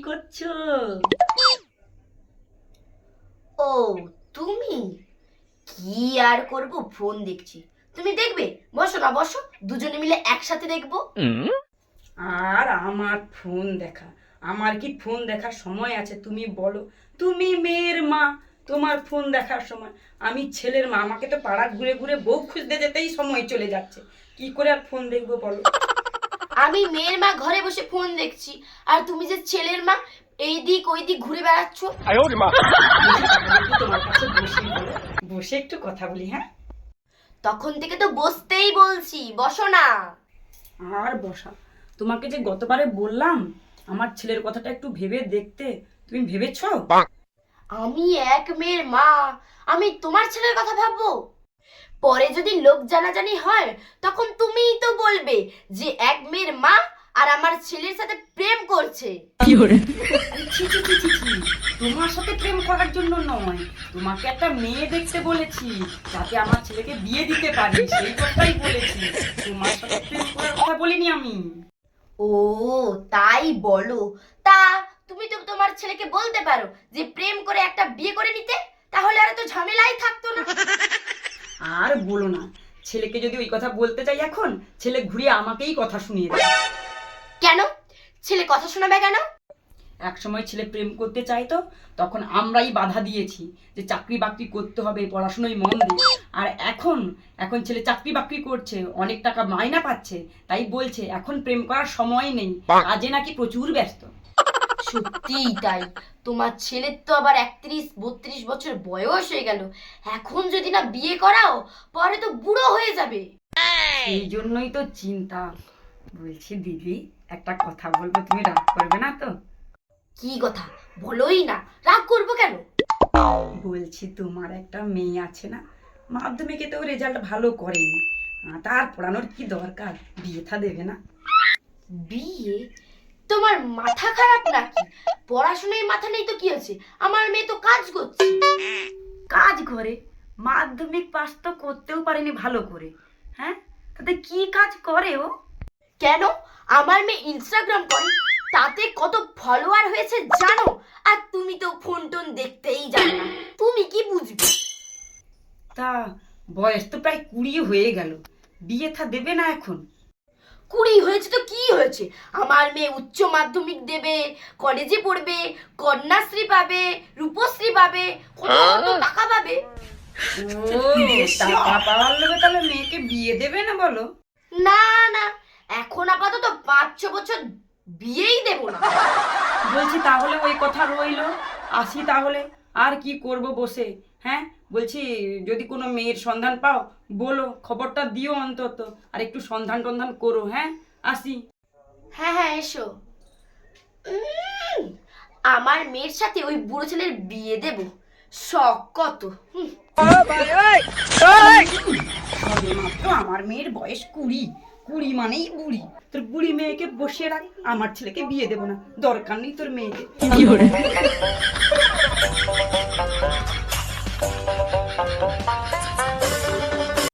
করছ? ও তুমি? কি আর করব? ফোন দেখছি। তুমি দেখবে? বসো না বসো। দুজনে মিলে একসাথে দেখব। আর আমার ফোন দেখা। আমার কি ফোন দেখার সময় আছে তুমি বলো। তুমি মেয়ের মা তোমার ফোন দেখার সময়। আমি ছেলের মা আমাকে তো পাড়া ঘুরে ঘুরে বউ খুঁজতে যেতেই সময় চলে যাচ্ছে। কি করে আর ফোন দেখব বলো? আমি মেয়ের মা ঘরে বসে ফোন দেখছি। আর তুমি যে ছেলের মা এই দিক ওই দিক ঘুরে বেড়াচ্ছ। বসি একটু কথা বলি হ্যাঁ? তখন থেকে তো বসতেই বলছি বসো না। আর বসা। তোমাকে যে গতবারে বললাম আমার ছেলের কথাটা একটু ভেবে দেখতে তুমি ভেবেছো? আমি এক মেয়ের মা আমি তোমার ছেলের কথা ভাববো? পরে যদি লোক জানাজানি হয় তখন তুমিই তো বলবে যে এক মেয়ের মা আর আমার ছেলের সাথে প্রেম করছে। তোমার সাথে প্রেম করার জন্য নয়। তোমাকে একটা মেয়ে দেখতে বলেছি যাতে আমার ছেলেকে বিয়ে দিতে পারি। সেই কথাই বলেছি। তোমার সাথে প্রেম করার কথা বলিনি আমি। ও তাই বলো। তা তুমি তো তোমার ছেলেকে বলতে পারো যে প্রেম করে একটা বিয়ে করে নিতে? তাহলে আর তো ঝামেলাই থাকতো না। আর বলো না। ছেলেকে যদি ওই কথা বলতে চাই এখন ছেলে ঘুরিয়ে আমাকেই কথা শুনিয়ে দেয় কেন? ছেলে কথা শোনাবে কেন? এক সময় ছেলে প্রেম করতে চাইতো তখন আমরাই বাধা দিয়েছি যে চাকরি বাকরি করতে হবে পড়াশোনায় মন দে। আর এখন এখন ছেলে চাকরি বাকরি করছে অনেক টাকা মাইনা পাচ্ছে তাই বলছে এখন প্রেম করার সময় নেই। কাজে নাকি প্রচুর ব্যস্ত। সত্যিই তাই। তোমার ছেলের তো আবার একত্রিশ বত্রিশ বছর বয়স হয়ে গেল। এখন যদি না বিয়ে করাও পরে তো বুড়ো হয়ে যাবে। এই জন্যই তো চিন্তা। বলছি দিদি একটা কথা বলব তুমি রাগ করবে না তো? কি কথা? বলোই না। রাগ করব কেন? বলছি তোমার একটা মেয়ে আছে না মাধ্যমিকে তো রেজাল্ট ভালো করেনি। তার পড়ানোর কি দরকার? বিয়ে থা দেবে না। বিয়ে? তোমার মাথা খারাপ নাকি? পড়াশোনায় মাথা নেই তো কি আছে? আমার মেয়ে তো কাজ করছে। কাজ করে? মাধ্যমিক পাস তো করতেও পারেনি ভালো করে। হ্যাঁ? তাতে কি কাজ করে ও? কেন? আমার মেয়ে ইনস্টাগ্রাম করে। তাতে কত ফলোয়ার হয়েছে জানো? আর তুমি তো ফোন টোন দেখতেই জানো না। তুমি কি বুঝবে? তা বয়স তো প্রায় কুড়ি হয়ে গেল। বিয়ে থা দেবে না এখন? কুড়ি হয়েছে আমার মেয়ে উচ্চ মাধ্যমিক দেবে কলেজে পড়বে কন্যাশ্রী পাবে রূপশ্রী পাবে কত কত টাকা পাবে। টাকা পাওয়ার লোভে তাহলে মেয়েকে বিয়ে দেবে না বলো? না না এখন আপাতত পাঁচ ছ বছর বিয়েই দেবো না। বলছি তাহলে ওই কথা রইল। আসি তাহলে আর কি করব বসে হ্যাঁ? বলছি যদি কোনো মেয়ের সন্ধান পাও বলো খবরটা দিও অন্তত আর একটু সন্ধান টন্ধান করো হ্যাঁ? আসি। হ্যাঁ হ্যাঁ এসো। উম, আমার মেয়ের সাথে ওই বুড়ো ছেলের বিয়ে দেব। শখ কত হুম, আমার মেয়ের বয়স কুড়ি। কুড়ি মানেই বুড়ি। তোর বুড়ি মেয়েকে বসিয়ে রাখ আমার ছেলেকে বিয়ে দেবো না। দরকার নেই তোর মেয়েকে।